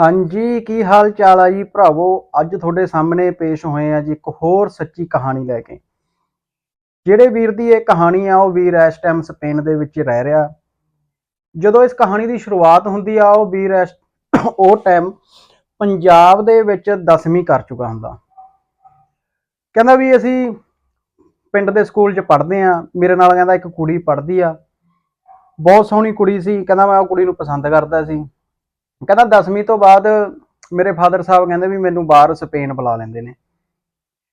ਹਾਂਜੀ, ਕੀ ਹਾਲ ਚਾਲ ਆ ਜੀ? ਭਰਾਵੋ, ਅੱਜ ਤੁਹਾਡੇ ਸਾਹਮਣੇ ਪੇਸ਼ ਹੋਏ ਆ ਜੀ ਇੱਕ ਹੋਰ ਸੱਚੀ ਕਹਾਣੀ ਲੈ ਕੇ। ਜਿਹੜੇ ਵੀਰ ਦੀ ਇਹ ਕਹਾਣੀ ਆ, ਉਹ ਵੀਰ ਇਸ ਟਾਈਮ ਸਪੇਨ ਦੇ ਵਿੱਚ ਰਹਿ ਰਿਹਾ। ਜਦੋਂ ਇਸ ਕਹਾਣੀ ਦੀ ਸ਼ੁਰੂਆਤ ਹੁੰਦੀ ਆ, ਉਹ ਵੀਰ ਇਸ ਉਹ ਟਾਈਮ ਪੰਜਾਬ ਦੇ ਵਿੱਚ 10ਵੀਂ ਕਰ ਚੁੱਕਾ ਹੁੰਦਾ। ਕਹਿੰਦਾ ਵੀ ਅਸੀਂ ਪਿੰਡ ਦੇ ਸਕੂਲ 'ਚ ਪੜ੍ਹਦੇ ਆ, ਮੇਰੇ ਨਾਲ ਕਹਿੰਦਾ ਇੱਕ ਕੁੜੀ ਪੜ੍ਹਦੀ ਆ। ਬਹੁਤ ਸੋਹਣੀ ਕੁੜੀ ਸੀ, ਕਹਿੰਦਾ ਮੈਂ ਉਹ ਕੁੜੀ ਨੂੰ ਪਸੰਦ ਕਰਦਾ ਸੀ। ਕਹਿੰਦਾ 10ਵੀਂ ਤੋਂ ਬਾਅਦ ਮੇਰੇ ਫਾਦਰ ਸਾਹਿਬ ਕਹਿੰਦੇ ਵੀ ਮੈਨੂੰ ਬਾਹਰ ਸਪੇਨ ਬੁਲਾ ਲੈਂਦੇ ਨੇ।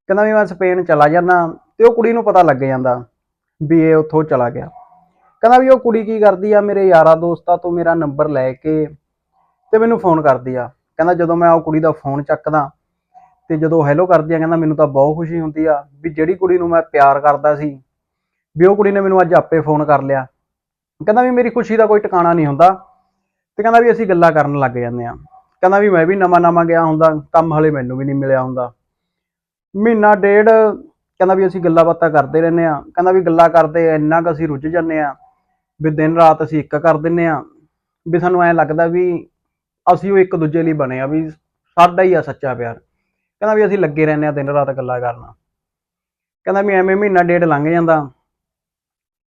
ਕਹਿੰਦਾ ਵੀ ਮੈਂ ਸਪੇਨ ਚਲਾ ਜਾਣਾ ਤੇ ਉਹ ਕੁੜੀ ਨੂੰ ਪਤਾ ਲੱਗ ਜਾਂਦਾ ਵੀ ਇਹ ਉੱਥੋਂ ਚਲਾ ਗਿਆ। ਕਹਿੰਦਾ ਵੀ ਉਹ ਕੁੜੀ ਕੀ ਕਰਦੀ ਆ, ਮੇਰੇ ਯਾਰਾਂ ਦੋਸਤਾਂ ਤੋਂ ਮੇਰਾ ਨੰਬਰ ਲੈ ਕੇ ਤੇ ਮੈਨੂੰ ਫੋਨ ਕਰਦੀ ਆ। ਕਹਿੰਦਾ ਜਦੋਂ ਮੈਂ ਉਹ ਕੁੜੀ ਦਾ ਫੋਨ ਚੱਕਦਾ ਤੇ ਜਦੋਂ ਹੈਲੋ ਕਰਦੀ ਆ, ਕਹਿੰਦਾ ਮੈਨੂੰ ਤਾਂ ਬਹੁਤ ਖੁਸ਼ੀ ਹੁੰਦੀ ਆ ਵੀ ਜਿਹੜੀ ਕੁੜੀ ਨੂੰ ਮੈਂ ਪਿਆਰ ਕਰਦਾ ਸੀ ਵੀ ਉਹ ਕੁੜੀ ਨੇ ਮੈਨੂੰ ਅੱਜ ਆਪੇ ਫੋਨ ਕਰ ਲਿਆ। ਕਹਿੰਦਾ ਵੀ ਮੇਰੀ ਖੁਸ਼ੀ ਦਾ ਕੋਈ ਟਿਕਾਣਾ ਨਹੀਂ ਹੁੰਦਾ। ਤੇ ਕਹਿੰਦਾ ਵੀ ਅਸੀਂ ਗੱਲਾਂ ਕਰਨ ਲੱਗ ਜਾਂਦੇ ਆ ਕਹਿੰਦਾ ਵੀ ਮੈਂ ਵੀ ਨਵਾਂ ਨਵਾਂ ਗਿਆ ਹੁੰਦਾ, ਕੰਮ ਹਲੇ ਮੈਨੂੰ ਵੀ ਨਹੀਂ ਮਿਲਿਆ ਹੁੰਦਾ। ਮਹੀਨਾ ਡੇਢ ਕਹਿੰਦਾ ਵੀ ਅਸੀਂ ਗੱਲਾਂ ਬਾਤਾਂ ਕਰਦੇ ਰਹਿੰਦੇ ਆ ਕਹਿੰਦਾ ਵੀ ਗੱਲਾਂ ਕਰਦੇ ਇੰਨਾ ਕੁ ਅਸੀਂ ਰੁੱਝ ਜਾਂਦੇ ਆ ਵੀ ਦਿਨ ਰਾਤ ਅਸੀਂ ਇੱਕ ਕਰ ਦਿੰਨੇ ਆ ਵੀ ਸਾਨੂੰ ਐਂ ਲੱਗਦਾ ਵੀ ਅਸੀਂ ਉਹ ਇੱਕ ਦੂਜੇ ਲਈ ਬਣੇ ਆ ਵੀ ਸਾਡਾ ਹੀ ਆ ਸੱਚਾ ਪਿਆਰ। ਕਹਿੰਦਾ ਵੀ ਅਸੀਂ ਲੱਗੇ ਰਹਿੰਦੇ ਆ ਦਿਨ ਰਾਤ ਗੱਲਾਂ ਕਰਨਾ। ਕਹਿੰਦਾ ਵੀ ਐਵੇਂ ਮਹੀਨਾ ਡੇਢ ਲੰਘ ਜਾਂਦਾ।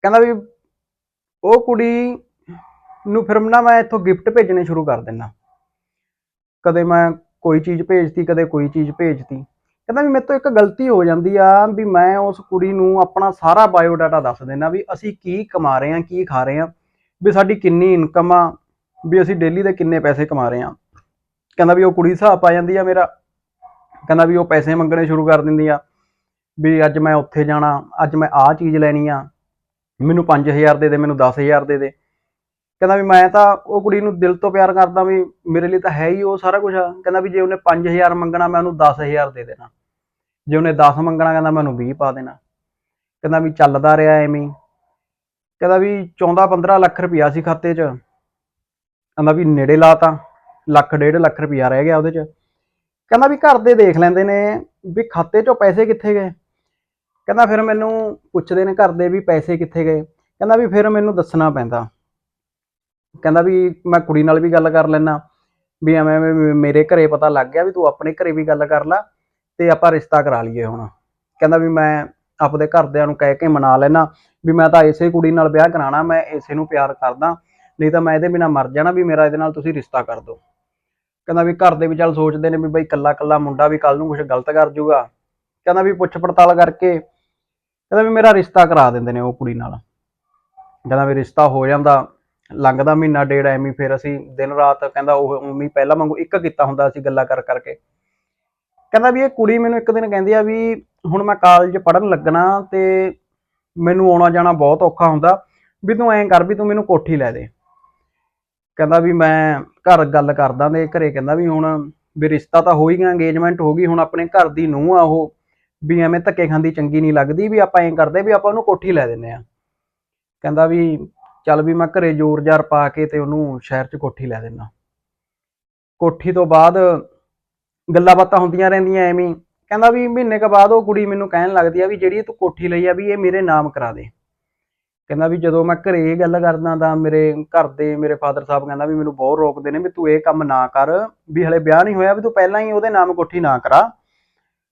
ਕਹਿੰਦਾ ਵੀ ਉਹ ਕੁੜੀ ਨੂੰ ਫਿਰ ਨਾ ਮੈਂ ਇੱਥੋਂ ਗਿਫਟ ਭੇਜਣੇ ਸ਼ੁਰੂ ਕਰ ਦਿੰਦਾ ਕਦੇ ਮੈਂ ਕੋਈ ਚੀਜ਼ ਭੇਜਤੀ, ਕਦੇ ਕੋਈ ਚੀਜ਼ ਭੇਜਤੀ। ਕਹਿੰਦਾ ਵੀ ਮੇਰੇ ਤੋਂ ਇੱਕ ਗਲਤੀ ਹੋ ਜਾਂਦੀ ਆ ਵੀ ਮੈਂ ਉਸ ਕੁੜੀ ਨੂੰ ਆਪਣਾ ਸਾਰਾ ਬਾਇਓਡਾਟਾ ਦੱਸ ਦਿੰਦਾ ਵੀ ਅਸੀਂ ਕੀ ਕਮਾ ਰਹੇ ਆ ਕੀ ਖਾ ਰਹੇ ਆ ਵੀ ਸਾਡੀ ਕਿੰਨੀ ਇਨਕਮ ਆ, ਵੀ ਅਸੀਂ ਡੇਲੀ ਦੇ ਕਿੰਨੇ ਪੈਸੇ ਕਮਾ ਰਹੇ ਆ ਕਹਿੰਦਾ ਵੀ ਉਹ ਕੁੜੀ ਹਿਸਾਬ ਆ ਜਾਂਦੀ ਆ ਮੇਰਾ। ਕਹਿੰਦਾ ਵੀ ਉਹ ਪੈਸੇ ਮੰਗਣੇ ਸ਼ੁਰੂ ਕਰ ਦਿੰਦੀ ਆ ਵੀ ਅੱਜ ਮੈਂ ਉੱਥੇ ਜਾਣਾ, ਅੱਜ ਮੈਂ ਆਹ ਚੀਜ਼ ਲੈਣੀ ਆ, ਮੈਨੂੰ 5000 ਦੇ ਦੇ, ਮੈਨੂੰ 10000 ਦੇ ਦੇ। ਕਹਿੰਦਾ ਵੀ ਮੈਂ ਤਾਂ ਉਹ ਕੁੜੀ ਨੂੰ ਦਿਲ ਤੋਂ ਪਿਆਰ ਕਰਦਾ ਵੀ ਮੇਰੇ ਲਈ ਤਾਂ ਹੈ ਹੀ ਉਹ ਸਾਰਾ ਕੁਝ ਕਹਿੰਦਾ ਵੀ ਜੇ ਉਹਨੇ 5000 ਮੰਗਣਾ, ਮੈਂ ਉਹਨੂੰ 10000 ਦੇ ਦੇਣਾ। ਜੇ ਉਹਨੇ 10 ਮੰਗਣਾ, ਕਹਿੰਦਾ ਮੈਂ ਉਹਨੂੰ 20 ਪਾ ਦੇਣਾ। ਕਹਿੰਦਾ ਵੀ ਚੱਲਦਾ ਰਿਹਾ ਐਵੇਂ ਕਹਿੰਦਾ ਵੀ 14 15 ਲੱਖ ਰੁਪਿਆ ਸੀ ਖਾਤੇ 'ਚ। ਕਹਿੰਦਾ ਵੀ ਨੇੜੇ ਲਾਤਾ, ਲੱਖ ਡੇਢ ਲੱਖ ਰੁਪਿਆ ਰਹਿ ਗਿਆ ਉਹਦੇ 'ਚ। ਕਹਿੰਦਾ ਵੀ ਘਰ ਦੇ ਦੇਖ ਲੈਂਦੇ ਨੇ ਵੀ ਖਾਤੇ 'ਚੋਂ ਪੈਸੇ ਕਿੱਥੇ ਗਏ। ਕਹਿੰਦਾ ਫਿਰ ਮੈਨੂੰ ਪੁੱਛਦੇ ਨੇ ਘਰ ਦੇ ਵੀ ਪੈਸੇ ਕਿੱਥੇ ਗਏ। ਕਹਿੰਦਾ ਵੀ ਫਿਰ ਮੈਨੂੰ ਦੱਸਣਾ ਪੈਂਦਾ। ਕਹਿੰਦਾ ਵੀ ਮੈਂ ਕੁੜੀ ਨਾਲ ਵੀ ਗੱਲ ਕਰ ਲੈਣਾ ਵੀ ਐਵੇਂ ਐਵੇਂ ਮੇਰੇ ਘਰੇ ਪਤਾ ਲੱਗ ਗਿਆ ਵੀ ਤੂੰ ਆਪਣੇ ਘਰੇ ਵੀ ਗੱਲ ਕਰ ਲੈ ਤੇ ਆਪਾਂ ਰਿਸ਼ਤਾ ਕਰਾ ਲਈਏ ਹੁਣ। ਕਹਿੰਦਾ ਵੀ ਮੈਂ ਆਪਦੇ ਘਰਦਿਆਂ ਨੂੰ ਕਹਿ ਕੇ ਮਨਾ ਲੈਣਾ ਵੀ ਮੈਂ ਤਾਂ ਇਸੇ ਕੁੜੀ ਨਾਲ ਵਿਆਹ ਕਰਾਣਾ ਮੈਂ ਇਸੇ ਨੂੰ ਪਿਆਰ ਕਰਦਾ, ਨਹੀਂ ਤਾਂ ਮੈਂ ਇਹਦੇ ਬਿਨਾ ਮਰ ਜਾਣਾ, ਵੀ ਮੇਰਾ ਇਹਦੇ ਨਾਲ ਤੁਸੀਂ ਰਿਸ਼ਤਾ ਕਰ ਦਿਓ। ਕਹਿੰਦਾ ਵੀ ਘਰ ਦੇ ਵੀ ਚੱਲ ਸੋਚਦੇ ਨੇ ਵੀ ਬਈ ਕੱਲਾ ਕੱਲਾ ਮੁੰਡਾ ਵੀ ਕੱਲ ਨੂੰ ਕੁਝ ਗਲਤ ਕਰ ਜਾਊਗਾ ਕਹਿੰਦਾ ਵੀ ਪੁੱਛ ਪੜਤਾਲ ਕਰਕੇ ਕਹਿੰਦਾ ਵੀ ਮੇਰਾ ਰਿਸ਼ਤਾ ਕਰਾ ਦਿੰਦੇ ਨੇ ਉਹ ਕੁੜੀ ਨਾਲ। ਕਹਿੰਦਾ ਵੀ ਰਿਸ਼ਤਾ ਹੋ ਜਾਂਦਾ ਲੰਘਦਾ ਮਹੀਨਾ ਡੇਢ ਐਵੇਂ ਫਿਰ ਅਸੀਂ ਦਿਨ ਰਾਤ ਕਹਿੰਦਾ ਉਹ ਉਵੇਂ ਪਹਿਲਾਂ ਵਾਂਗੂ ਇੱਕ ਕੀਤਾ ਹੁੰਦਾ ਅਸੀਂ ਗੱਲਾਂ ਕਰ ਕਰਕੇ। ਕਹਿੰਦਾ ਵੀ ਇਹ ਕੁੜੀ ਮੈਨੂੰ ਇੱਕ ਦਿਨ ਕਹਿੰਦੀ ਆ ਵੀ ਹੁਣ ਮੈਂ ਕਾਲਜ ਪੜਨ ਲੱਗਣਾ ਤੇ ਮੈਨੂੰ ਆਉਣਾ ਜਾਣਾ ਬਹੁਤ ਔਖਾ ਹੁੰਦਾ, ਵੀ ਤੂੰ ਐਂ ਕਰ ਵੀ ਤੂੰ ਮੈਨੂੰ ਕੋਠੀ ਲੈ ਦੇ। ਕਹਿੰਦਾ ਵੀ ਮੈਂ ਘਰ ਗੱਲ ਕਰਦਾ ਤੇ ਘਰੇ ਕਹਿੰਦਾ ਵੀ ਹੁਣ ਵੀ ਰਿਸ਼ਤਾ ਤਾਂ ਹੋ ਹੀ ਗਿਆ ਇੰਗੇਜਮੈਂਟ ਹੋ ਗਈ, ਹੁਣ ਆਪਣੇ ਘਰ ਦੀ ਨੂੰਹ ਆ ਉਹ, ਵੀ ਐਵੇਂ ਧੱਕੇ ਖਾਂਦੀ ਚੰਗੀ ਨਹੀਂ ਲੱਗਦੀ, ਵੀ ਆਪਾਂ ਐਂ ਕਰਦੇ ਵੀ ਆਪਾਂ ਉਹਨੂੰ ਕੋਠੀ ਲੈ ਦਿੰਨੇ ਆ। ਕਹਿੰਦਾ ਵੀ ਚੱਲ ਵੀ ਮੈਂ ਘਰੇ ਜ਼ੋਰ ਜ਼ਾਰ ਪਾ ਕੇ ਤੇ ਉਹਨੂੰ ਸ਼ਹਿਰ 'ਚ ਕੋਠੀ ਲੈ ਦੇਣਾ ਕੋਠੀ ਤੋਂ ਬਾਅਦ ਗੱਲਾਂ ਬਾਤਾਂ ਹੁੰਦੀਆਂ ਰਹਿੰਦੀਆਂ ਐਵੇਂ ਕਹਿੰਦਾ ਵੀ ਮਹੀਨੇ ਕ ਬਾਅਦ ਉਹ ਕੁੜੀ ਮੈਨੂੰ ਕਹਿਣ ਲੱਗਦੀ ਆ ਵੀ ਜਿਹੜੀ ਤੂੰ ਕੋਠੀ ਲਈ ਆ ਵੀ ਇਹ ਮੇਰੇ ਨਾਮ ਕਰਾ ਦੇ। ਕਹਿੰਦਾ ਵੀ ਜਦੋਂ ਮੈਂ ਘਰੇ ਇਹ ਗੱਲ ਕਰਦਾ ਤਾਂ ਮੇਰੇ ਘਰ ਦੇ ਮੇਰੇ ਫਾਦਰ ਸਾਹਿਬ ਕਹਿੰਦਾ ਵੀ ਮੈਨੂੰ ਬਹੁਤ ਰੋਕਦੇ ਨੇ ਵੀ ਤੂੰ ਇਹ ਕੰਮ ਨਾ ਕਰ ਵੀ ਹਲੇ ਵਿਆਹ ਨਹੀਂ ਹੋਇਆ ਵੀ ਤੂੰ ਪਹਿਲਾਂ ਹੀ ਉਹਦੇ ਨਾਮ ਕੋਠੀ ਨਾ ਕਰਾ।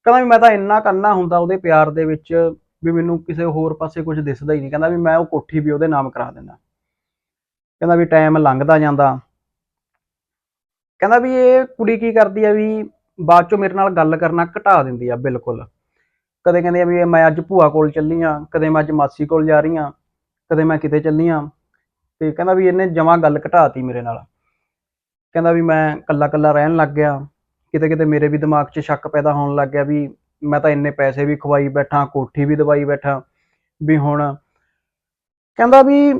ਕਹਿੰਦਾ ਵੀ ਮੈਂ ਤਾਂ ਇੰਨਾ ਕਰਨਾ ਹੁੰਦਾ ਉਹਦੇ ਪਿਆਰ ਦੇ ਵਿੱਚ ਵੀ ਮੈਨੂੰ ਕਿਸੇ ਹੋਰ ਪਾਸੇ ਕੁਝ ਦਿਸਦਾ ਹੀ ਨਹੀਂ। ਕਹਿੰਦਾ ਵੀ ਮੈਂ ਉਹ ਕੋਠੀ ਵੀ ਉਹਦੇ ਨਾਮ ਕਰਾ ਦਿੰਦਾ। ਕਹਿੰਦਾ ਵੀ ਟਾਈਮ ਲੰਘਦਾ ਜਾਂਦਾ। ਕਹਿੰਦਾ ਵੀ ਇਹ ਕੁੜੀ ਕੀ ਕਰਦੀ ਆ ਵੀ ਬਾਅਦ ਚੋਂ ਮੇਰੇ ਨਾਲ ਗੱਲ ਕਰਨਾ ਘਟਾ ਦਿੰਦੀ ਆ, ਬਿਲਕੁਲ। ਕਦੇ ਕਹਿੰਦੀ ਆ ਵੀ ਮੈਂ ਅੱਜ ਭੂਆ ਕੋਲ ਚੱਲੀ ਆ, ਕਦੇ ਮੈਂ ਅੱਜ ਮਾਸੀ ਕੋਲ ਜਾ ਰਹੀ ਆ, ਕਦੇ ਮੈਂ ਕਿਤੇ ਚੱਲੀ ਆ। ਤੇ ਕਹਿੰਦਾ ਵੀ ਇਹਨੇ ਜਮਾਂ ਗੱਲ ਘਟਾਤੀ ਮੇਰੇ ਨਾਲ। ਕਹਿੰਦਾ ਵੀ ਮੈਂ ਕੱਲਾ ਕੱਲਾ ਰਹਿਣ ਲੱਗ ਗਿਆ। ਕਿਤੇ ਕਿਤੇ ਮੇਰੇ ਵੀ ਦਿਮਾਗ 'ਚ ਸ਼ੱਕ ਪੈਦਾ ਹੋਣ ਲੱਗ ਗਿਆ ਵੀ ਮੈਂ ਤਾਂ ਇੰਨੇ ਪੈਸੇ ਵੀ ਖਵਾਈ ਬੈਠਾ, ਕੋਠੀ ਵੀ ਦਵਾਈ ਬੈਠਾ, ਵੀ ਹੁਣ ਕਹਿੰਦਾ ਵੀ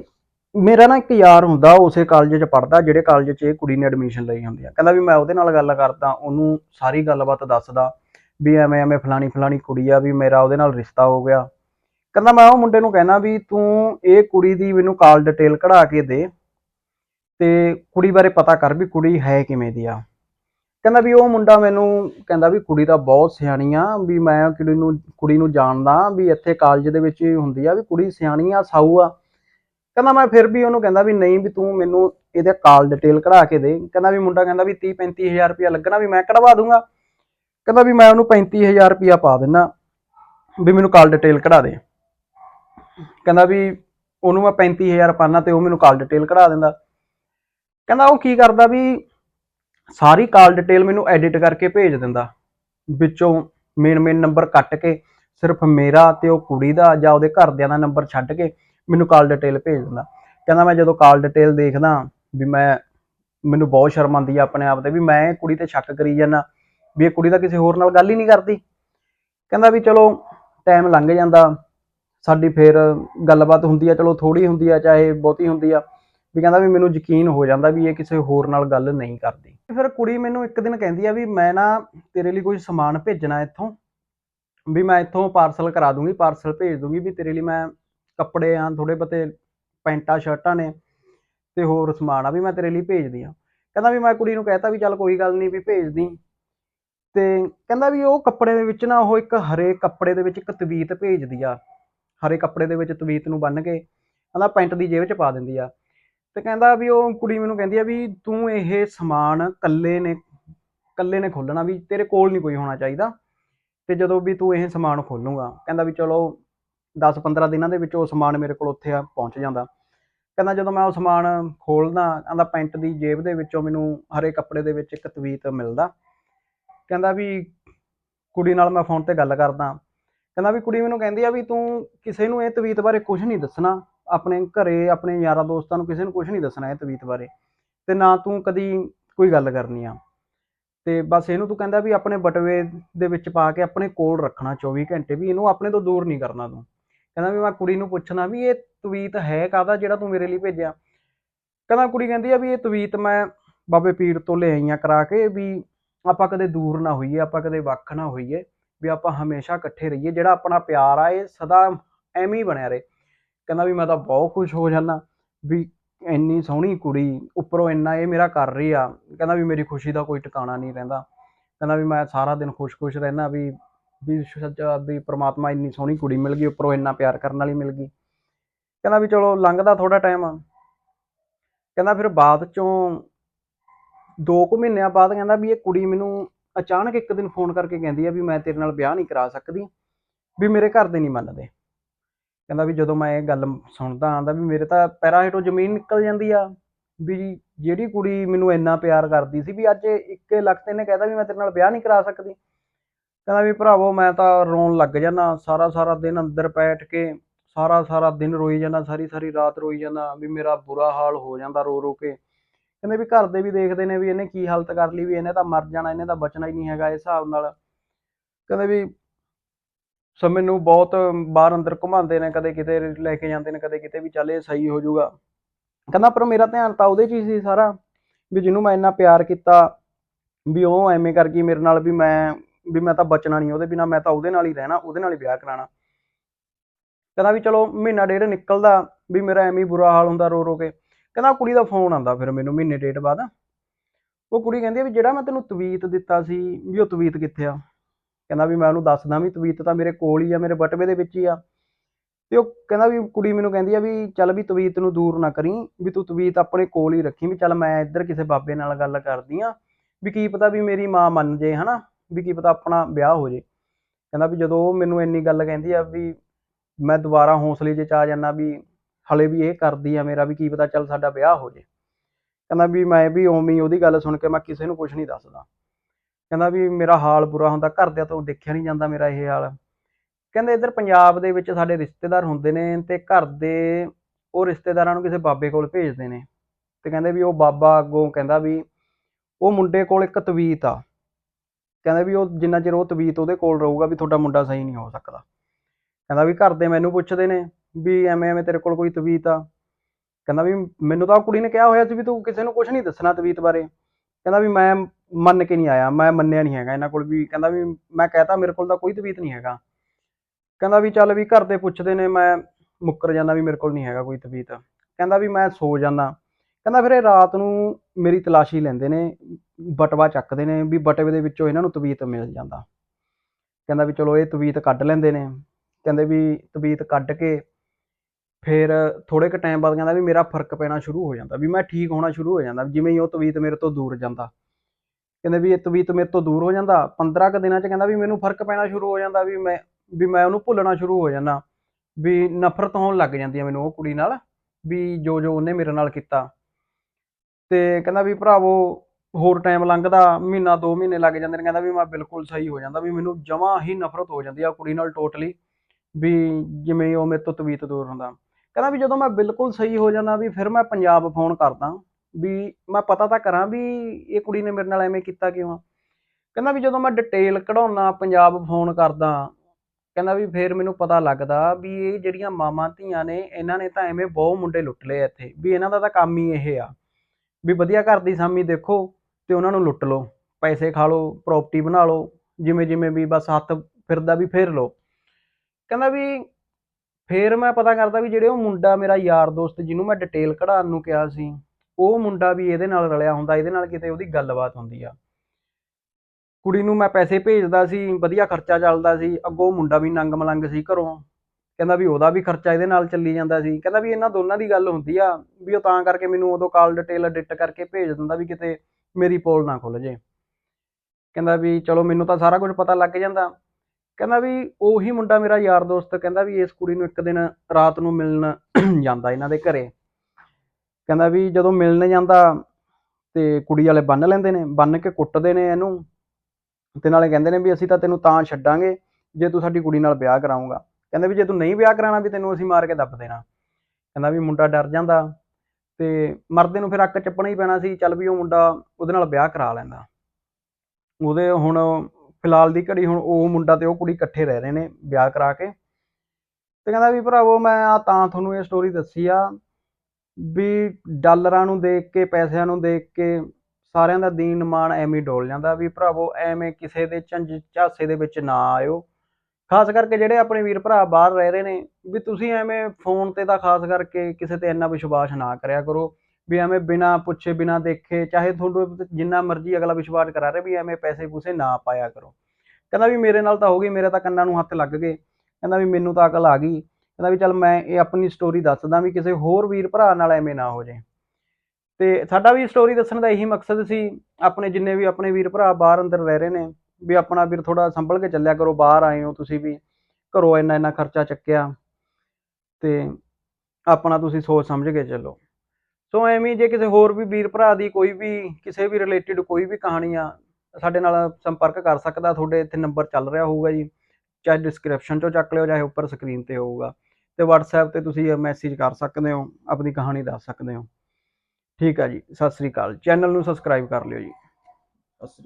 ਮੇਰਾ ਨਾ ਇੱਕ ਯਾਰ ਹੁੰਦਾ ਉਸੇ ਕਾਲਜ 'ਚ ਪੜਦਾ ਜਿਹੜੇ ਕਾਲਜ 'ਚ ਇਹ ਕੁੜੀ ਨੇ ਐਡਮਿਸ਼ਨ ਲਈ ਹੁੰਦੀ ਆ। ਕਹਿੰਦਾ ਵੀ ਮੈਂ ਉਹਦੇ ਨਾਲ ਗੱਲ ਕਰਦਾ, ਉਹਨੂੰ ਸਾਰੀ ਗੱਲਬਾਤ ਦੱਸਦਾ ਵੀ ਐਵੇਂ ਐਵੇਂ ਫਲਾਣੀ ਫਲਾਣੀ ਕੁੜੀ ਆ, ਵੀ ਮੇਰਾ ਉਹਦੇ ਨਾਲ ਰਿਸ਼ਤਾ ਹੋ ਗਿਆ। ਕਹਿੰਦਾ ਮੈਂ ਉਹ ਮੁੰਡੇ ਨੂੰ ਕਹਿਣਾ ਵੀ ਤੂੰ ਇਹ ਕੁੜੀ ਦੀ ਮੈਨੂੰ ਕਾਲ ਡਿਟੇਲ ਕਢਾ ਕੇ ਦੇ ਤੇ ਕੁੜੀ ਬਾਰੇ ਪਤਾ ਕਰ ਵੀ ਕੁੜੀ ਹੈ ਕਿਵੇਂ ਦੀ ਆ। ਕਹਿੰਦਾ ਵੀ ਉਹ ਮੁੰਡਾ ਮੈਨੂੰ ਕਹਿੰਦਾ ਵੀ ਕੁੜੀ ਤਾਂ ਬਹੁਤ ਸਿਆਣੀ ਆ, ਵੀ ਮੈਂ ਕੁੜੀ ਨੂੰ ਕੁੜੀ ਨੂੰ ਜਾਣਦਾ, ਵੀ ਇੱਥੇ ਕਾਲਜ ਦੇ ਵਿੱਚ ਹੀ ਹੁੰਦੀ ਆ, ਵੀ ਕੁੜੀ ਸਿਆਣੀ ਆ, ਸਾਊ ਆ। ਕਹਿੰਦਾ ਮੈਂ ਫਿਰ ਵੀ ਉਹਨੂੰ ਕਹਿੰਦਾ ਵੀ ਨਹੀਂ, ਵੀ ਤੂੰ ਮੈਨੂੰ ਇਹਦੇ ਕਾਲ ਡਿਟੇਲ ਕਢਾ ਕੇ ਦੇ। ਕਹਿੰਦਾ ਵੀ ਮੁੰਡਾ ਕਹਿੰਦਾ ਵੀ 30 35000 ਰੁਪਇਆ ਲੱਗਣਾ, ਵੀ ਮੈਂ ਕਢਵਾ ਦੂੰਗਾ। ਕਹਿੰਦਾ ਵੀ ਮੈਂ ਉਹਨੂੰ 35000 ਰੁਪਇਆ ਪਾ ਦਿੰਨਾ, ਵੀ ਮੈਨੂੰ ਕਾਲ ਡਿਟੇਲ ਕਢਾ ਦੇ। ਕਹਿੰਦਾ ਵੀ ਉਹਨੂੰ ਮੈਂ 35000 ਪਾਣਾ ਤੇ ਉਹ ਮੈਨੂੰ ਕਾਲ ਡਿਟੇਲ ਕਢਾ ਦਿੰਦਾ। ਕਹਿੰਦਾ ਉਹ ਕੀ ਕਰਦਾ ਵੀ ਸਾਰੀ ਕਾਲ ਡਿਟੇਲ ਮੈਨੂੰ ਐਡਿਟ ਕਰਕੇ ਭੇਜ ਦਿੰਦਾ। ਵਿੱਚੋਂ ਮੇਨ ਮੇਨ ਨੰਬਰ ਕੱਟ ਕੇ ਸਿਰਫ ਮੇਰਾ ਤੇ ਉਹ ਕੁੜੀ ਦਾ ਜਾਂ ਉਹਦੇ ਘਰਦਿਆਂ ਦਾ ਨੰਬਰ ਛੱਡ ਕੇ ਮੈਨੂੰ ਕਾਲ ਡਿਟੇਲ ਭੇਜ ਦਿੰਦਾ। ਕਹਿੰਦਾ ਮੈਂ ਜਦੋਂ ਕਾਲ ਡਿਟੇਲ ਦੇਖਦਾ ਵੀ ਮੈਂ, ਮੈਨੂੰ ਬਹੁਤ ਸ਼ਰਮ ਆਉਂਦੀ ਆ ਆਪਣੇ ਆਪ ਤੇ ਵੀ ਮੈਂ ਕੁੜੀ ਤੇ ਸ਼ੱਕ ਕਰੀ ਜਾਂਦਾ, ਵੀ ਇਹ ਕੁੜੀ ਤਾਂ ਕਿਸੇ ਹੋਰ ਨਾਲ ਗੱਲ ਹੀ ਨਹੀਂ ਕਰਦੀ। ਕਹਿੰਦਾ ਵੀ ਚਲੋ ਟਾਈਮ ਲੰਘ ਜਾਂਦਾ, ਸਾਡੀ ਫੇਰ ਗੱਲਬਾਤ ਹੁੰਦੀ ਆ, ਚਲੋ ਥੋੜੀ ਹੁੰਦੀ ਆ, ਚਾਹੇ ਬਹੁਤੀ ਹੁੰਦੀ ਆ। ਵੀ ਕਹਿੰਦਾ ਵੀ ਮੈਨੂੰ ਯਕੀਨ ਹੋ ਜਾਂਦਾ ਵੀ ਇਹ ਕਿਸੇ ਹੋਰ ਨਾਲ ਗੱਲ ਨਹੀਂ ਕਰਦੀ। ਫਿਰ ਕੁੜੀ ਮੈਨੂੰ ਇੱਕ ਦਿਨ ਕਹਿੰਦੀ ਆ ਵੀ ਮੈਂ ਨਾ ਤੇਰੇ ਲਈ ਕੋਈ ਸਮਾਨ ਭੇਜਣਾ ਇੱਥੋਂ, ਵੀ ਮੈਂ ਇੱਥੋਂ ਪਾਰਸਲ ਕਰਾ ਦੂੰਗੀ, ਪਾਰਸਲ ਭੇਜ ਦੂੰਗੀ ਵੀ ਤੇਰੇ ਲਈ ਮੈਂ ਕੱਪੜੇ ਆ ਥੋੜੇ ਬਤੇ ਪੈਂਟਾਂ, ਸ਼ਰਟਾਂ ਨੇ ਤੇ ਹੋਰ ਸਮਾਨ ਆ ਵੀ ਮੈਂ ਤੇਰੇ ਲਈ ਭੇਜਦੀ ਆ। ਕਹਿੰਦਾ ਵੀ ਮੈਂ ਕੁੜੀ ਨੂੰ ਕਹਿਤਾ ਵੀ ਚੱਲ ਕੋਈ ਗੱਲ ਨਹੀਂ ਵੀ ਭੇਜਦੀ। ਤੇ ਕਹਿੰਦਾ ਵੀ ਉਹ ਕੱਪੜੇ ਦੇ ਵਿੱਚ ਨਾ ਉਹ ਇੱਕ ਹਰੇ ਕੱਪੜੇ ਦੇ ਵਿੱਚ ਇੱਕ ਤਵੀਤ ਭੇਜਦੀ ਆ, ਹਰੇ ਕੱਪੜੇ ਦੇ ਵਿੱਚ ਤਵੀਤ ਨੂੰ ਬੰਨ ਕੇ, ਕਹਿੰਦਾ ਪੈਂਟ ਦੀ ਜੇਬ 'ਚ ਪਾ ਦਿੰਦੀ ਆ। ਤੇ ਕਹਿੰਦਾ ਵੀ ਉਹ ਕੁੜੀ ਮੈਨੂੰ ਕਹਿੰਦੀ ਆ ਵੀ ਤੂੰ ਇਹ ਸਮਾਨ ਕੱਲੇ ਨੇ ਕੱਲੇ ਨੇ ਖੋਲਣਾ ਵੀ ਤੇਰੇ ਕੋਲ ਨਹੀਂ ਕੋਈ ਹੋਣਾ ਚਾਹੀਦਾ। ਤੇ ਜਦੋਂ ਵੀ ਤੂੰ ਇਹ ਸਮਾਨ ਖੋਲੂਗਾ ਕਹਿੰਦਾ ਵੀ ਚਲੋ 10-15 ਦਿਨਾਂ ਦੇ ਵਿੱਚ ਉਹ ਸਮਾਨ ਮੇਰੇ ਕੋਲ ਉੱਥੇ ਆ, ਪਹੁੰਚ ਜਾਂਦਾ। ਕਹਿੰਦਾ ਜਦੋਂ ਮੈਂ ਉਹ ਸਮਾਨ ਖੋਲਦਾ ਕਹਿੰਦਾ ਪੈਂਟ ਦੀ ਜੇਬ ਦੇ ਵਿੱਚੋਂ ਮੈਨੂੰ ਹਰੇ ਕੱਪੜੇ ਦੇ ਵਿੱਚ ਇੱਕ ਤਵੀਤ ਮਿਲਦਾ। ਕਹਿੰਦਾ ਵੀ ਕੁੜੀ ਨਾਲ ਮੈਂ ਫੋਨ ਤੇ ਗੱਲ ਕਰਦਾ। ਕਹਿੰਦਾ ਵੀ ਕੁੜੀ ਮੈਨੂੰ ਕਹਿੰਦੀ ਆ ਵੀ ਤੂੰ ਕਿਸੇ ਨੂੰ ਇਹ ਤਵੀਤ ਬਾਰੇ ਕੁਝ ਨਹੀਂ ਦੱਸਣਾ। ਆਪਣੇ ਘਰੇ, ਆਪਣੇ ਯਾਰਾਂ ਦੋਸਤਾਂ ਨੂੰ ਕਿਸੇ ਨੂੰ ਕੁਝ ਨਹੀਂ ਦੱਸਣਾ ਇਹ ਤਵੀਤ ਬਾਰੇ। ਤੇ ਨਾ ਤੂੰ ਕਦੀ ਕੋਈ ਗੱਲ ਕਰਨੀ ਆ। ਤੇ ਬਸ ਇਹਨੂੰ ਤੂੰ ਕਹਿੰਦਾ ਵੀ ਆਪਣੇ ਬਟਵੇ ਦੇ ਵਿੱਚ ਪਾ ਕੇ ਆਪਣੇ ਕੋਲ ਰੱਖਣਾ 24 ਘੰਟੇ ਵੀ ਇਹਨੂੰ ਆਪਣੇ ਤੋਂ ਦੂਰ ਨਹੀਂ ਕਰਨਾ ਤੂੰ। ਕਹਿੰਦਾ ਵੀ ਮੈਂ ਕੁੜੀ ਨੂੰ ਪੁੱਛਣਾ ਵੀ ਇਹ ਤਵੀਤ ਹੈ ਕਾਹਦਾ ਜਿਹੜਾ ਤੂੰ ਮੇਰੇ ਲਈ ਭੇਜਿਆ? ਕਹਿੰਦਾ ਕੁੜੀ ਕਹਿੰਦੀ ਆ ਵੀ ਇਹ ਤਵੀਤ ਮੈਂ ਬਾਬੇ ਪੀਰ ਤੋਂ ਲੈ ਆਈਆਂ ਕਰਾ ਕੇ ਵੀ ਆਪਾਂ ਕਦੇ ਦੂਰ ਨਾ ਹੋਈਏ, ਆਪਾਂ ਕਦੇ ਵੱਖ ਨਾ ਹੋਈਏ, ਵੀ ਆਪਾਂ ਹਮੇਸ਼ਾ ਇਕੱਠੇ ਰਹੀਏ, ਜਿਹੜਾ ਆਪਣਾ ਪਿਆਰ ਆ ਇਹ ਸਦਾ ਐਵੇਂ ਹੀ ਬਣਿਆ ਰਹੇ। ਕਹਿੰਦਾ ਵੀ ਮੈਂ ਤਾਂ ਬਹੁਤ ਖੁਸ਼ ਹੋ ਜਾਂਦਾ ਵੀ ਇੰਨੀ ਸੋਹਣੀ ਕੁੜੀ ਉੱਪਰੋਂ ਇੰਨਾ ਇਹ ਮੇਰਾ ਕਰ ਰਹੀ ਆ। ਕਹਿੰਦਾ ਵੀ ਮੇਰੀ ਖੁਸ਼ੀ ਦਾ ਕੋਈ ਟਿਕਾਣਾ ਨਹੀਂ ਰਹਿੰਦਾ। ਕਹਿੰਦਾ ਵੀ ਮੈਂ ਸਾਰਾ ਦਿਨ ਖੁਸ਼-ਖੁਸ਼ ਰਹਿਣਾ ਵੀ ਵੀ ਸੱਚਾ ਵੀ ਪ੍ਰਮਾਤਮਾ ਇੰਨੀ ਸੋਹਣੀ ਕੁੜੀ ਮਿਲ ਗਈ, ਉੱਪਰੋਂ ਇੰਨਾ ਪਿਆਰ ਕਰਨ ਵਾਲੀ ਮਿਲ ਗਈ। ਕਹਿੰਦਾ ਵੀ ਚਲੋ ਲੰਘਦਾ ਥੋੜਾ ਟਾਈਮ। ਆ ਕਹਿੰਦਾ ਫਿਰ ਬਾਅਦ ਚੋਂ 2 ਕੁ ਮਹੀਨਿਆਂ ਬਾਅਦ ਕਹਿੰਦਾ ਵੀ ਇਹ ਕੁੜੀ ਮੈਨੂੰ ਅਚਾਨਕ ਇੱਕ ਦਿਨ ਫੋਨ ਕਰਕੇ ਕਹਿੰਦੀ ਆ ਵੀ ਮੈਂ ਤੇਰੇ ਨਾਲ ਵਿਆਹ ਨਹੀਂ ਕਰਾ ਸਕਦੀ, ਵੀ ਮੇਰੇ ਘਰ ਦੇ ਨਹੀਂ ਮੰਨਦੇ। ਕਹਿੰਦਾ ਵੀ ਜਦੋਂ ਮੈਂ ਇਹ ਗੱਲ ਸੁਣਦਾ ਆਂਦਾ ਵੀ ਮੇਰੇ ਤਾਂ ਪੈਰਾਂ ਹੇਠੋਂ ਜ਼ਮੀਨ ਨਿਕਲ ਜਾਂਦੀ ਆ, ਵੀ ਜਿਹੜੀ ਕੁੜੀ ਮੈਨੂੰ ਇੰਨਾ ਪਿਆਰ ਕਰਦੀ ਸੀ ਵੀ ਅੱਜ ਇੱਕ ਲੱਖ ਤੇ ਇਹਨੇ ਕਹਿਦਾ ਵੀ ਮੈਂ ਤੇਰੇ ਨਾਲ ਵਿਆਹ ਨਹੀਂ ਕਰਾ ਸਕਦੀ। ਕਹਿੰਦਾ ਵੀ ਭਰਾਵੋ ਮੈਂ ਤਾਂ ਰੋਣ ਲੱਗ ਜਾਂਦਾ, ਸਾਰਾ ਸਾਰਾ ਦਿਨ ਅੰਦਰ ਬੈਠ ਕੇ, ਸਾਰਾ ਸਾਰਾ ਦਿਨ ਰੋਈ ਜਾਂਦਾ, ਸਾਰੀ ਸਾਰੀ ਰਾਤ ਰੋਈ ਜਾਂਦਾ, ਵੀ ਮੇਰਾ ਬੁਰਾ ਹਾਲ ਹੋ ਜਾਂਦਾ ਰੋ ਰੋ ਕੇ। ਕਹਿੰਦੇ ਵੀ ਘਰ ਦੇ ਵੀ ਦੇਖਦੇ ਨੇ ਵੀ ਇਹਨੇ ਕੀ ਹਾਲਤ ਕਰ ਲਈ, ਵੀ ਇਹਨੇ ਤਾਂ ਮਰ ਜਾਣਾ, ਇਹਨੇ ਤਾਂ ਬਚਣਾ ਹੀ ਨਹੀਂ ਹੈਗਾ ਇਸ ਹਿਸਾਬ ਨਾਲ। ਕਹਿੰਦੇ ਵੀ ਸੋ ਮੈਨੂੰ ਬਹੁਤ ਬਾਹਰ ਅੰਦਰ ਘੁਮਾਉਂਦੇ ਨੇ, ਕਦੇ ਕਿਤੇ ਲੈ ਕੇ ਜਾਂਦੇ ਨੇ, ਕਦੇ ਕਿਤੇ ਵੀ ਚੱਲ ਇਹ ਸਹੀ ਹੋ ਜਾਊਗਾ। ਕਹਿੰਦਾ, ਪਰ ਮੇਰਾ ਧਿਆਨ ਤਾਂ ਉਹਦੇ 'ਚ ਹੀ ਸੀ ਸਾਰਾ, ਵੀ ਜਿਹਨੂੰ ਮੈਂ ਇੰਨਾ ਪਿਆਰ ਕੀਤਾ, ਵੀ ਉਹ ਐਵੇਂ ਕਰ ਗਈ ਮੇਰੇ ਨਾਲ ਵੀ ਮੈਂ ਵੀ ਮੈਂ ਤਾਂ ਬਚਣਾ ਨਹੀਂ ਉਹਦੇ ਬਿਨਾ, ਮੈਂ ਤਾਂ ਉਹਦੇ ਨਾਲ ਹੀ ਰਹਿਣਾ, ਉਹਦੇ ਨਾਲ ਹੀ ਵਿਆਹ ਕਰਾਉਣਾ। ਕਹਿੰਦਾ ਵੀ ਚਲੋ, ਮਹੀਨਾ ਡੇਢ ਨਿਕਲਦਾ, ਵੀ ਮੇਰਾ ਐਵੇਂ ਹੀ ਬੁਰਾ ਹਾਲ ਹੁੰਦਾ ਰੋ ਰੋ ਕੇ। ਕਹਿੰਦਾ, ਕੁੜੀ ਦਾ ਫੋਨ ਆਉਂਦਾ ਫਿਰ ਮੈਨੂੰ ਮਹੀਨੇ ਡੇਢ ਬਾਅਦ। ਉਹ ਕੁੜੀ ਕਹਿੰਦੀ ਵੀ, ਜਿਹੜਾ ਮੈਂ ਤੈਨੂੰ ਤਵੀਤ ਦਿੱਤਾ ਸੀ, ਵੀ ਉਹ ਤਵੀਤ ਕਿੱਥੇ ਆ? ਕਹਿੰਦਾ ਵੀ ਮੈਂ ਉਹਨੂੰ ਦੱਸਦਾ ਵੀ ਤਵੀਤ ਤਾਂ ਮੇਰੇ ਕੋਲ ਹੀ ਆ, ਮੇਰੇ ਬਟਵੇ ਦੇ ਵਿੱਚ ਹੀ ਆ। ਤੇ ਉਹ ਕਹਿੰਦਾ ਵੀ ਕੁੜੀ ਮੈਨੂੰ ਕਹਿੰਦੀ ਆ ਵੀ ਚੱਲ ਵੀ ਤਵੀਤ ਨੂੰ ਦੂਰ ਨਾ ਕਰੀ, ਵੀ ਤੂੰ ਤਵੀਤ ਆਪਣੇ ਕੋਲ ਹੀ ਰੱਖੀ, ਵੀ ਚੱਲ ਮੈਂ ਇੱਧਰ ਕਿਸੇ ਬਾਬੇ ਨਾਲ ਗੱਲ ਕਰਦੀ ਆ, ਵੀ ਕੀ ਪਤਾ ਵੀ ਮੇਰੀ ਮਾਂ ਮੰਨ ਜੇ, ਹਨਾ? ਵੀ ਕੀ ਪਤਾ ਆਪਣਾ ਵਿਆਹ ਹੋ ਜੇ। ਕਹਿੰਦਾ ਵੀ ਜਦੋਂ ਉਹ ਮੈਨੂੰ ਇੰਨੀ ਗੱਲ ਕਹਿੰਦੀ ਆ ਵੀ ਮੈਂ ਦੁਬਾਰਾ ਹੌਸਲੇ 'ਚ ਆ ਜਾਂਦਾ ਵੀ ਹਲੇ ਵੀ ਇਹ ਕਰਦੀ ਆ ਮੇਰਾ ਵੀ ਕੀ ਪਤਾ ਚੱਲ ਸਾਡਾ ਵਿਆਹ ਹੋ ਜੇ। ਕਹਿੰਦਾ ਵੀ ਮੈਂ ਵੀ ਉਵੇਂ ਹੀ ਉਹਦੀ ਗੱਲ ਸੁਣ ਕੇ ਮੈਂ ਕਿਸੇ ਨੂੰ ਕੁਝ ਨਹੀਂ ਦੱਸਦਾ। ਕਹਿੰਦਾ ਵੀ ਮੇਰਾ ਹਾਲ ਬੁਰਾ ਹੁੰਦਾ, ਘਰਦਿਆਂ ਤੋਂ ਦੇਖਿਆ ਨਹੀਂ ਜਾਂਦਾ ਮੇਰਾ ਇਹ ਹਾਲ। ਕਹਿੰਦੇ ਇੱਧਰ ਪੰਜਾਬ ਦੇ ਵਿੱਚ ਸਾਡੇ ਰਿਸ਼ਤੇਦਾਰ ਹੁੰਦੇ ਨੇ ਤੇ ਘਰ ਦੇ ਉਹ ਰਿਸ਼ਤੇਦਾਰਾਂ ਨੂੰ ਕਿਸੇ ਬਾਬੇ ਕੋਲ ਭੇਜਦੇ ਨੇ। ਤੇ ਕਹਿੰਦੇ ਵੀ ਉਹ ਬਾਬਾ ਅੱਗੋਂ ਕਹਿੰਦਾ ਵੀ ਉਹ ਮੁੰਡੇ ਕੋਲ ਇੱਕ ਤਵੀਤ ਆ। ਕਹਿੰਦਾ ਵੀ ਉਹ ਜਿੰਨਾ ਚਿਰ ਉਹ ਤਵੀਤ ਉਹਦੇ ਕੋਲ ਰਹੂਗਾ ਵੀ ਤੁਹਾਡਾ ਮੁੰਡਾ ਸਹੀ ਨਹੀਂ ਹੋ ਸਕਦਾ। ਕਹਿੰਦਾ ਵੀ ਘਰ ਦੇ ਮੈਨੂੰ ਪੁੱਛਦੇ ਨੇ ਵੀ ਐਵੇਂ ਐਵੇਂ ਤੇਰੇ ਕੋਲ ਕੋਈ ਤਵੀਤ ਆ। ਕਹਿੰਦਾ ਵੀ ਮੈਨੂੰ ਤਾਂ ਉਹ ਕੁੜੀ ਨੇ ਕਿਹਾ ਹੋਇਆ ਸੀ ਵੀ ਤੂੰ ਕਿਸੇ ਨੂੰ ਕੁਝ ਨਹੀਂ ਦੱਸਣਾ ਤਵੀਤ ਬਾਰੇ। ਕਹਿੰਦਾ ਵੀ ਮੈਂ ਮੰਨ ਕੇ ਨਹੀਂ ਆਇਆ, ਮੈਂ ਮੰਨਿਆ ਨਹੀਂ ਹੈਗਾ ਇਹਨਾਂ ਕੋਲ ਵੀ, ਕਹਿੰਦਾ ਵੀ ਮੈਂ ਕਹਤਾ ਮੇਰੇ ਕੋਲ ਤਾਂ ਕੋਈ ਤਵੀਤ ਨਹੀਂ ਹੈਗਾ। ਕਹਿੰਦਾ ਵੀ ਚੱਲ ਵੀ ਘਰ ਦੇ ਪੁੱਛਦੇ ਨੇ, ਮੈਂ ਮੁੱਕਰ ਜਾਂਦਾ ਵੀ ਮੇਰੇ ਕੋਲ ਨਹੀਂ ਹੈਗਾ ਕੋਈ ਤਵੀਤ। ਕਹਿੰਦਾ ਵੀ ਮੈਂ ਸੋ ਜਾਂਦਾ। ਕਹਿੰਦਾ ਫਿਰ ਇਹ ਰਾਤ ਨੂੰ ਮੇਰੀ ਤਲਾਸ਼ੀ ਲੈਂਦੇ ਨੇ, ਬਟਵਾ ਚੱਕਦੇ ਨੇ ਵੀ ਬਟਵੇ ਦੇ ਵਿੱਚੋਂ ਇਹਨਾਂ ਨੂੰ ਤਵੀਤ ਮਿਲ ਜਾਂਦਾ। ਕਹਿੰਦਾ ਵੀ ਚਲੋ ਇਹ ਤਵੀਤ ਕੱਢ ਲੈਂਦੇ ਨੇ। ਕਹਿੰਦੇ ਵੀ ਤਵੀਤ ਕੱਢ ਕੇ ਫਿਰ ਥੋੜੇ ਕੁ ਟਾਈਮ ਬਾਅਦ ਕਹਿੰਦਾ ਵੀ ਮੇਰਾ ਫ਼ਰਕ ਪੈਣਾ ਸ਼ੁਰੂ ਹੋ ਜਾਂਦਾ, ਵੀ ਮੈਂ ਠੀਕ ਹੋਣਾ ਸ਼ੁਰੂ ਹੋ ਜਾਂਦਾ, ਜਿਵੇਂ ਹੀ ਉਹ ਤਵੀਤ ਮੇਰੇ ਤੋਂ ਦੂਰ ਜਾਂਦਾ। ਕਹਿੰਦੇ ਵੀ ਇਹ ਤਵੀਤ ਮੇਰੇ ਤੋਂ ਦੂਰ ਹੋ ਜਾਂਦਾ। 15 ਕੁ ਦਿਨਾਂ ਚ ਕਹਿੰਦਾ ਵੀ ਮੈਨੂੰ ਫ਼ਰਕ ਪੈਣਾ ਸ਼ੁਰੂ ਹੋ ਜਾਂਦਾ ਵੀ ਮੈਂ ਵੀ ਮੈਂ ਉਹਨੂੰ ਭੁੱਲਣਾ ਸ਼ੁਰੂ ਹੋ ਜਾਂਦਾ। ਵੀ ਨਫ਼ਰਤ ਹੋਣ ਲੱਗ ਜਾਂਦੀ ਆ ਮੈਨੂੰ ਉਹ ਕੁੜੀ ਨਾਲ, ਵੀ ਜੋ ਜੋ ਉਹਨੇ ਮੇਰੇ ਨਾਲ ਕੀਤਾ। ਤੇ ਕਹਿੰਦਾ ਵੀ ਭਰਾਵੋ ਹੋਰ ਟਾਈਮ ਲੰਘਦਾ, ਮਹੀਨਾ 2 ਮਹੀਨੇ ਲੱਗ ਜਾਂਦੇ ਨੇ, ਕਹਿੰਦਾ ਵੀ ਮੈਂ ਬਿਲਕੁਲ ਸਹੀ ਹੋ ਜਾਂਦਾ, ਵੀ ਮੈਨੂੰ ਜਮਾਂ ਹੀ ਨਫ਼ਰਤ ਹੋ ਜਾਂਦੀ ਆ ਕੁੜੀ ਨਾਲ ਟੋਟਲੀ ਵੀ ਜਿਵੇਂ ਉਹ ਮੇਰੇ ਤੋਂ ਤਵੀਤ ਦੂਰ ਹੁੰਦਾ। ਕਹਿੰਦਾ ਵੀ ਜਦੋਂ ਮੈਂ ਬਿਲਕੁਲ ਸਹੀ ਹੋ ਜਾਂਦਾ, ਵੀ ਫਿਰ ਮੈਂ ਪੰਜਾਬ ਫੋਨ ਕਰਦਾ। ਵੀ ਮੈਂ ਪਤਾ ਤਾਂ ਕਰਾਂ ਵੀ ਇਹ ਕੁੜੀ ਨੇ ਮੇਰੇ ਨਾਲ ਐਵੇਂ ਕੀਤਾ ਕਿਉਂ ਆ। ਕਹਿੰਦਾ ਵੀ ਜਦੋਂ ਮੈਂ ਡਿਟੇਲ ਕਢਾਉਣਾ ਪੰਜਾਬ ਫੋਨ ਕਰਦਾ, ਕਹਿੰਦਾ ਵੀ ਫਿਰ ਮੈਨੂੰ ਪਤਾ ਲੱਗਦਾ ਵੀ ਇਹ ਜਿਹੜੀਆਂ ਮਾਮਾ ਧੀਆਂ ਨੇ, ਇਹਨਾਂ ਨੇ ਤਾਂ ਐਵੇਂ ਬਹੁਤ ਮੁੰਡੇ ਲੁੱਟ ਲਏ ਇੱਥੇ, ਵੀ ਇਹਨਾਂ ਦਾ ਤਾਂ ਕੰਮ ਹੀ ਇਹ ਆ। ਵੀ ਵਧੀਆ ਘਰ ਦੀ ਸਾਮੀ ਦੇਖੋ ਤੇ ਉਹਨਾਂ ਨੂੰ ਲੁੱਟ ਲਓ, ਪੈਸੇ ਖਾ ਲਓ ਪ੍ਰਾਪਰਟੀ ਬਣਾ ਲਓ, ਜਿਵੇਂ ਜਿਵੇਂ ਵੀ ਬਸ ਹੱਥ ਫਿਰਦਾ ਵੀ ਫੇਰ ਲਓ। ਕਹਿੰਦਾ ਵੀ ਫੇਰ ਮੈਂ ਪਤਾ ਕਰਦਾ ਵੀ ਜਿਹੜੇ ਉਹ ਮੁੰਡਾ ਮੇਰਾ ਯਾਰ ਦੋਸਤ ਜਿਹਨੂੰ ਮੈਂ ਡਿਟੇਲ ਕਢਾਉਣ ਨੂੰ ਕਿਹਾ ਸੀ ਉਹ ਮੁੰਡਾ ਵੀ ਇਹਦੇ ਨਾਲ ਰਲਿਆ ਹੁੰਦਾ, ਇਹਦੇ ਨਾਲ ਕਿਤੇ ਉਹਦੀ ਗੱਲਬਾਤ ਹੁੰਦੀ ਆ। ਕੁੜੀ ਨੂੰ ਮੈਂ ਪੈਸੇ ਭੇਜਦਾ ਸੀ, ਵਧੀਆ ਖਰਚਾ ਚੱਲਦਾ ਸੀ, ਅੱਗੋਂ ਮੁੰਡਾ ਵੀ ਨੰਗ ਮਲੰਗ ਸੀ ਘਰੋਂ। ਕਹਿੰਦਾ ਵੀ ਉਹਦਾ ਵੀ ਖਰਚਾ ਇਹਦੇ ਨਾਲ ਚੱਲੀ ਜਾਂਦਾ ਸੀ। ਕਹਿੰਦਾ ਵੀ ਇਹਨਾਂ ਦੋਨਾਂ ਦੀ ਗੱਲ ਹੁੰਦੀ ਆ, ਵੀ ਉਹ ਤਾਂ ਕਰਕੇ ਮੈਨੂੰ ਉਦੋਂ ਕਾਲ ਡਿਟੇਲ ਐਡਿਟ ਕਰਕੇ ਭੇਜ ਦਿੰਦਾ ਵੀ ਕਿਤੇ ਮੇਰੀ ਪੋਲ ਨਾ ਖੁੱਲ ਜੇ। ਕਹਿੰਦਾ ਵੀ ਚਲੋ ਮੈਨੂੰ ਤਾਂ ਸਾਰਾ ਕੁਝ ਪਤਾ ਲੱਗ ਜਾਂਦਾ। ਕਹਿੰਦਾ ਵੀ ਉਹੀ ਮੁੰਡਾ ਮੇਰਾ ਯਾਰ ਦੋਸਤ, ਕਹਿੰਦਾ ਵੀ ਇਸ ਕੁੜੀ ਨੂੰ ਇੱਕ ਦਿਨ ਰਾਤ ਨੂੰ ਮਿਲਣ ਜਾਂਦਾ ਇਹਨਾਂ ਦੇ ਘਰੇ। ਕਹਿੰਦਾ ਵੀ ਜਦੋਂ ਮਿਲਣ ਜਾਂਦਾ ਤੇ ਕੁੜੀ ਵਾਲੇ ਬੰਨ ਲੈਂਦੇ ਨੇ, ਬੰਨ ਕੇ ਕੁੱਟਦੇ ਨੇ ਇਹਨੂੰ ਤੇ ਨਾਲੇ ਕਹਿੰਦੇ ਨੇ ਵੀ ਅਸੀਂ ਤਾਂ ਤੈਨੂੰ ਤਾਂ ਛੱਡਾਂਗੇ, ਜੇ ਤੂੰ ਸਾਡੀ ਕੁੜੀ ਨਾਲ ਵਿਆਹ ਕਰਾਉਂਗਾ ਕਹਿੰਦਾ ਵੀ ਜੇ ਤੂੰ ਨਹੀਂ ਵਿਆਹ ਕਰਾਉਣਾ ਵੀ ਤੈਨੂੰ ਅਸੀਂ ਮਾਰ ਕੇ ਦੱਬ ਦੇਣਾ। ਕਹਿੰਦਾ ਵੀ ਮੁੰਡਾ ਡਰ ਜਾਂਦਾ ਤੇ ਮਰਦੇ ਨੂੰ ਫਿਰ ਅੱਕ ਚੱਪਣਾ ਹੀ ਪੈਣਾ ਸੀ, ਚੱਲ ਵੀ ਉਹ ਮੁੰਡਾ ਉਹਦੇ ਨਾਲ ਵਿਆਹ ਕਰਾ ਲੈਂਦਾ। ਉਹਦੇ ਹੁਣ ਫਿਲਹਾਲ ਦੀ ਘੜੀ ਹੁਣ ਉਹ ਮੁੰਡਾ ਤੇ ਉਹ ਕੁੜੀ ਇਕੱਠੇ ਰਹਿ ਰਹੇ ਨੇ ਵਿਆਹ ਕਰਾ ਕੇ। ਤੇ ਕਹਿੰਦਾ ਵੀ ਭਰਾਵੋ ਮੈਂ ਆ ਤਾਂ ਤੁਹਾਨੂੰ ਇਹ ਸਟੋਰੀ ਦੱਸੀ ਆ ਵੀ ਡਾਲਰਾਂ ਨੂੰ ਦੇਖ ਕੇ, ਪੈਸਿਆਂ ਨੂੰ ਦੇਖ ਕੇ ਸਾਰਿਆਂ ਦਾ ਦੀਨ ਮਾਣ ਐਵੇਂ ਹੀ ਡੋਲ ਜਾਂਦਾ ਵੀ ਭਰਾਵੋ, ਐਵੇਂ ਕਿਸੇ ਦੇ ਝੰਜ ਝਾਸੇ ਦੇ ਵਿੱਚ ਨਾ ਆਇਓ। ਖਾਸ ਕਰਕੇ ਜਿਹੜੇ ਆਪਣੇ ਵੀਰ ਭਰਾ ਬਾਹਰ ਰਹਿ ਰਹੇ ਨੇ, ਵੀ ਤੁਸੀਂ ਐਵੇਂ ਫੋਨ ਤੇ ਤਾਂ ਖਾਸ ਕਰਕੇ ਕਿਸੇ ਤੇ ਇੰਨਾ ਵਿਸ਼ਵਾਸ ਨਾ ਕਰਿਆ ਕਰੋ ਵੀ ਐਵੇਂ ਬਿਨਾ ਪੁੱਛੇ, ਬਿਨਾ ਦੇਖੇ, ਚਾਹੇ ਤੁਹਾਨੂੰ ਜਿੰਨਾ ਮਰਜ਼ੀ ਅਗਲਾ ਵਿਸ਼ਵਾਸ ਕਰਾ ਰਿਹਾ ਵੀ ਐਵੇਂ ਪੈਸੇ ਪੂਸੇ ਨਾ ਪਾਇਆ ਕਰੋ। ਕਹਿੰਦਾ ਵੀ ਮੇਰੇ ਨਾਲ ਤਾਂ ਹੋ ਗਈ, ਮੇਰੇ ਤਾਂ ਕੰਨਾਂ ਨੂੰ ਹੱਥ ਲੱਗ ਗਏ। ਕਹਿੰਦਾ ਵੀ ਮੈਨੂੰ ਤਾਂ ਅਕਲ ਆ ਗਈ। ਕਹਿੰਦਾ ਵੀ ਚੱਲ ਮੈਂ ਇਹ ਆਪਣੀ ਸਟੋਰੀ ਦੱਸਦਾ ਵੀ ਕਿਸੇ ਹੋਰ ਵੀਰ ਭਰਾ ਨਾਲ ਐਵੇਂ ਨਾ ਹੋ ਜੇ ਤੇ ਸਾਡਾ ਵੀ ਸਟੋਰੀ ਦੱਸਣ ਦਾ ਇਹੀ ਮਕਸਦ ਸੀ, ਆਪਣੇ ਜਿੰਨੇ ਵੀ ਆਪਣੇ ਵੀਰ ਭਰਾ ਬਾਹਰ ਅੰਦਰ ਰਹਿ ਰਹੇ ਨੇ, ਵੀ ਆਪਣਾ ਵੀਰ ਥੋੜਾ ਸੰਭਲ ਕੇ ਚੱਲਿਆ ਕਰੋ, ਬਾਹਰ ਆਏ ਹੋ ਤੁਸੀਂ ਵੀ, ਘਰੋਂ ਇੰਨਾ ਇੰਨਾ ਖਰਚਾ ਚੱਕਿਆ, ਤੇ ਆਪਣਾ ਤੁਸੀਂ ਸੋਚ ਸਮਝ ਕੇ ਚੱਲੋ। ਸੋ ਐਵੇਂ ਜੇ ਕਿਸੇ ਹੋਰ ਵੀ ਵੀਰ ਭਰਾ ਦੀ ਕੋਈ ਵੀ, ਕਿਸੇ ਵੀ ਰਿਲੇਟਡ ਕੋਈ ਵੀ ਕਹਾਣੀ ਆ ਸਾਡੇ ਨਾਲ ਸੰਪਰਕ ਕਰ ਸਕਦਾ, ਤੁਹਾਡੇ ਇੱਥੇ ਨੰਬਰ ਚੱਲ ਰਿਹਾ ਹੋਊਗਾ ਜੀ, ਚਾਹੇ ਡਿਸਕ੍ਰਿਪਸ਼ਨ ਚੋਂ ਚੱਕ ਲਿਓ, ਚਾਹੇ ਉੱਪਰ ਸਕਰੀਨ ਤੇ ਹੋਊਗਾ। ਤੇ WhatsApp ਤੇ ਤੁਸੀਂ ਮੈਸੇਜ ਕਰ ਸਕਦੇ ਹੋ, ਆਪਣੀ ਕਹਾਣੀ ਦੱਸ ਸਕਦੇ ਹੋ। ਠੀਕ ਆ ਜੀ, ਸਤਿ ਸ੍ਰੀ ਅਕਾਲ। ਚੈਨਲ ਨੂੰ ਸਬਸਕ੍ਰਾਈਬ ਕਰ ਲਿਓ ਜੀ। ਸਤਿ ਸ੍ਰੀ ਅਕਾਲ